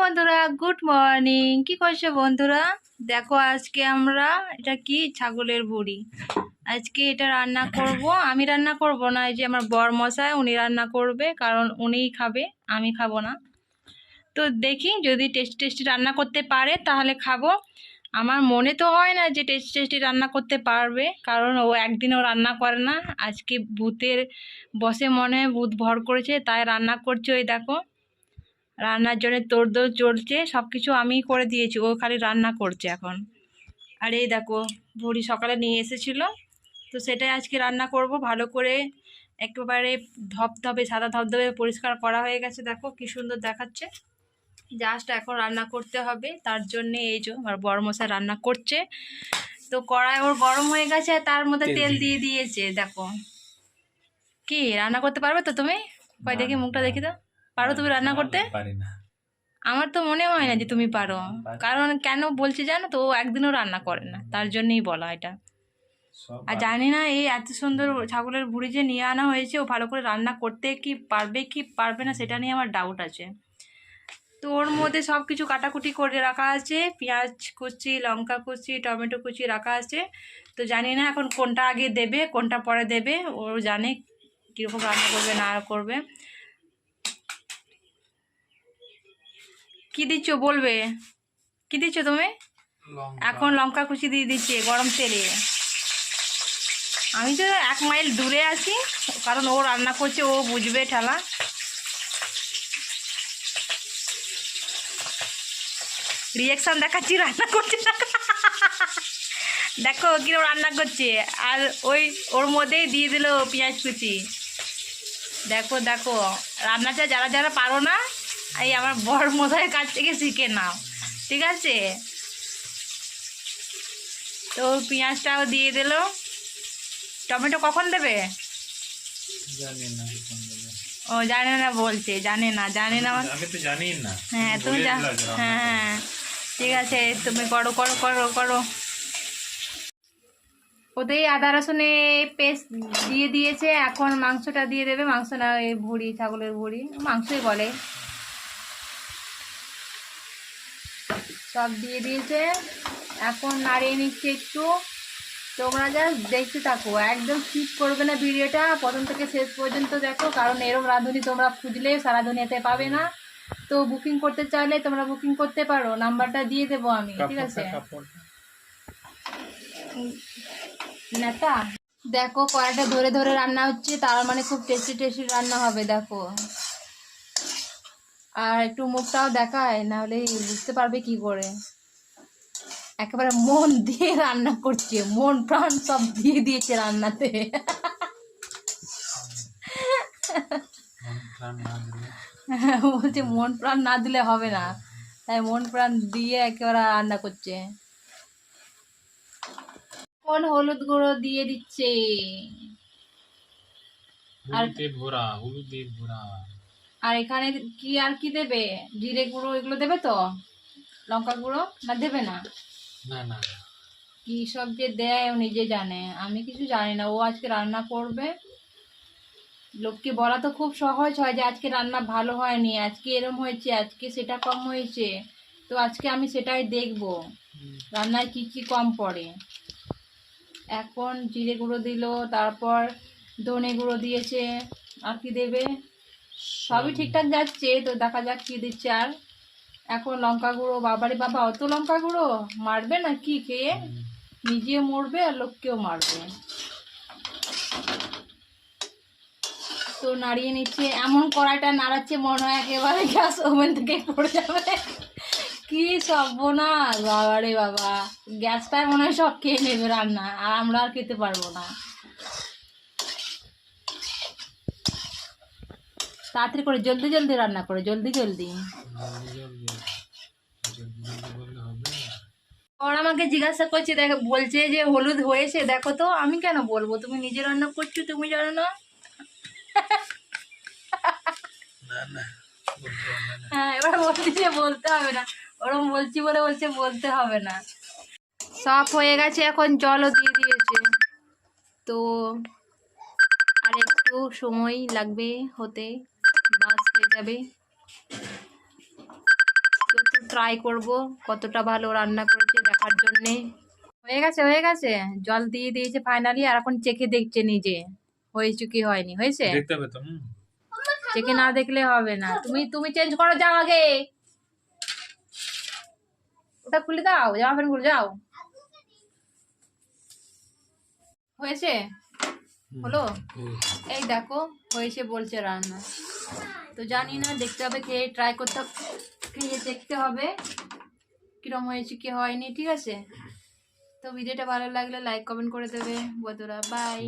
বন্ধুরা good morning কি করছ বন্ধুরা? দেখো, আজকে আমরা, এটা কি? ছাগলের বুড়ি। আজকে এটা রান্না করব। আমি রান্না করব না, এই যে আমার বর মশাই উনি রান্না করবে, কারণ উনিই খাবে, আমি খাব না। তো দেখি, যদি টেস্টি টেস্টি রান্না করতে পারে, তাহলে খাব। আমার মনে তো হয় না যে টেস্টি টেস্টি রান্না করতে পারবে, কারণ ও একদিনও রান্না করে না। আজকে ভূতের বসে মনে হয় ভূত ভর করেছে, তাই রান্না করছে ওই দেখো। রান্নার জন্য তোড়দোড় চলছে সব কিছু আমিই করে দিয়েছি ও খালি রান্না করছে এখন। আর এই দেখো ভুড়ি সকালে নিয়ে এসেছিল তো সেটাই আজকে রান্না করব ভালো করে একেবারে ধপধপে সাদা ধপধপে পরিষ্কার করা হয়ে গেছে দেখো কি সুন্দর দেখাচ্ছে। জাস্ট এখন রান্না করতে হবে তার জন্যে এই যে আমার বড় মশাই রান্না করছে। তো কড়াই ওর গরম হয়ে গেছে আর তার মধ্যে তেল দিয়ে দিয়ে দিয়েছে দেখো। কি রান্না করতে পারবে তো তুমি? কয় দেখি মুখটা। দেখি তো। পারো তুমি রান্না করতে? পারি না। আমার তো মনে হয় না যে তুমি পারো। কারণ কেন বলছি জানো তো ও একদিনও রান্না করে না তার জন্যই বলা এটা। আর জানি না এই এত সুন্দর ছাগলের ভুড়ি যে নিয়ে আনা হয়েছে ও ভালো করে রান্না করতে কি পারবে কি পারবে না সেটা নিয়ে আমার ডাউট আছে। তো ওর মধ্যে সব কিছু কাটাকুটি করে রাখা আছে পেঁয়াজ কুচি লঙ্কা কুচি টমেটো কুচি রাখা আছে। তো জানি না এখন কোনটা আগে দেবে কোনটা পরে দেবে ও জানে কীরকম রান্না করবে না করবে। কি দিচ্ছ বলবে? কি দিচ্ছ তুমি? এখন লঙ্কা কুচি দিয়ে দিচ্ছে গরম তেলে। আমি তো এক মাইল দূরে আছি কারণ ও রান্না করছে ও বুঝবে ঠেলা। রিয়াকশান দেখাচ্ছি রান্না করছে। দেখো কিরম রান্না করছে। আর ওই ওর মধ্যেই দিয়ে দিল পেঁয়াজ কুচি। দেখো দেখো। রান্নাটা যারা যারা পারো না এই আমার বর মশাইয়ের কাছ থেকে শিখে নাও ঠিক আছে? তো পেঁয়াজটাও দিয়ে দিল। টমেটো কখন দেবে। ও জানে না বলছে জানে না জানে না। আমি তো জানি না হ্যাঁ তুমি হ্যাঁ হ্যাঁ ঠিক আছে তুমি করো করো করো করো। ওতেই আদা রসুনে পেস্ট দিয়ে দিয়েছে এখন মাংসটা দিয়ে দেবে মাংস না এই ভুড়ি ছাগলের ভুড়ি মাংসই বলে। সব দিয়ে দিয়েছে। এখন নাড়িয়ে নিচ্ছে একটু। তোমরা জাস্ট দেখতে থাকো একদম স্কিপ করবে না ভিডিওটা। প্রথম থেকে শেষ পর্যন্ত দেখো কারণ এরম রাঁধুনি তোমরা খুঁজলে সারা দুনিয়াতে পাবে না। তো বুকিং করতে চাইলে তোমরা বুকিং করতে পারো নাম্বারটা দিয়ে দেবো আমি ঠিক আছে? নেতা দেখো কড়াইটা ধরে ধরে রান্না হচ্ছে তার মানে খুব টেস্টি টেস্টি রান্না হবে দেখো। আর একটু মুখটাও দেখায় নাহলে বুঝতে পারবে কি করে। একেবারে মন দিয়ে রান্না করছে মন প্রাণ সব দিয়ে দিয়েছে রান্নাতে। বলছে মন প্রাণ না দিলে হবে না তাই মন প্রাণ দিয়ে একেবারে রান্না করছে। কোন হলুদ গুঁড়ো দিয়ে দিচ্ছে। আর- ভরা হলুদে ভরা। আর এখানে কি আর কি দেবে? জিরে গুঁড়ো এগুলো দেবে তো? লঙ্কা গুঁড়ো? না দেবে না? না না কি সব যে দেয় ও নিজে জানে। আমি কিছু জানি না। ও আজকে রান্না করবে। লোককে বলা তো খুব সহজ হয় যে আজকে রান্না ভালো হয়নি আজকে এরম হয়েছে আজকে সেটা কম হয়েছে। তো আজকে আমি সেটাই দেখব। রান্নায় কি কি কম পড়ে? এখন জিরে গুঁড়ো দিল তারপর ধনে গুঁড়ো দিয়েছে। আর কি দেবে? সবই ঠিকঠাক যাচ্ছে তো দেখা যাক কি দিচ্ছে আর। এখন লঙ্কা গুঁড়ো বাবারে বাবা অত লঙ্কা গুঁড়ো? মারবে না কি কে? হুম। নিজে মরবে আর লোককেও মারবে। তো নাড়িয়ে নিচ্ছে এমন কড়াইটা নাড়াচ্ছে মনে হয় একেবারে গ্যাস ওভেন থেকে পড়ে যাবে। কি সর্বনাশ বাবা রে বাবা। গ্যাসটাই মনে হয় সব খেয়ে নেবে রান্না আর আমরা আর খেতে পারব না। তাড়াতাড়ি করে, জলদি জলদি রান্না করে, জলদি জলদি। ওর আমাকে জিজ্ঞাসা করছে, দেখো, বলছে যে হলুদ হয়েছে, দেখো তো, আমি কেন বলব? তুমি নিজে রান্না করছ, তুমি জানো না? হ্যাঁ বলতে হবে না। বলছি বলে বলছে, বলতে হবে না। সব হয়ে গেছে, এখন জলও দিয়ে দিয়েছে। তো আর একটু সময় লাগবে হতে। বাস হয়ে যাবে। ট্রাই করব কতটা ভালো রান্না করেছে দেখার জন্যে। হয়ে গেছে হয়ে গেছে। জল দিয়ে দিয়েছে ফাইনালি আর এখন চেখে দেখছে নিজে। হয়েছে কি হয়নি হয়েছে। চেকে না দেখলে হবে না। তুমি তুমি চেঞ্জ করো যাও আগে। ওটা খুলে দাও জামা প্যান্ট খুলে যাও। হয়েছে? হলো? এই দেখো হয়েছে বলছে রান্না। তো জানি না, দেখতে হবে খেয়ে ট্রাই করতে খেয়ে দেখতে হবে, কিরম হয়েছে, কি হয়নি, ঠিক আছে? তো ভিডিওটা ভালো লাগলে লাইক কমেন্ট করে দেবে। বদরা বাই।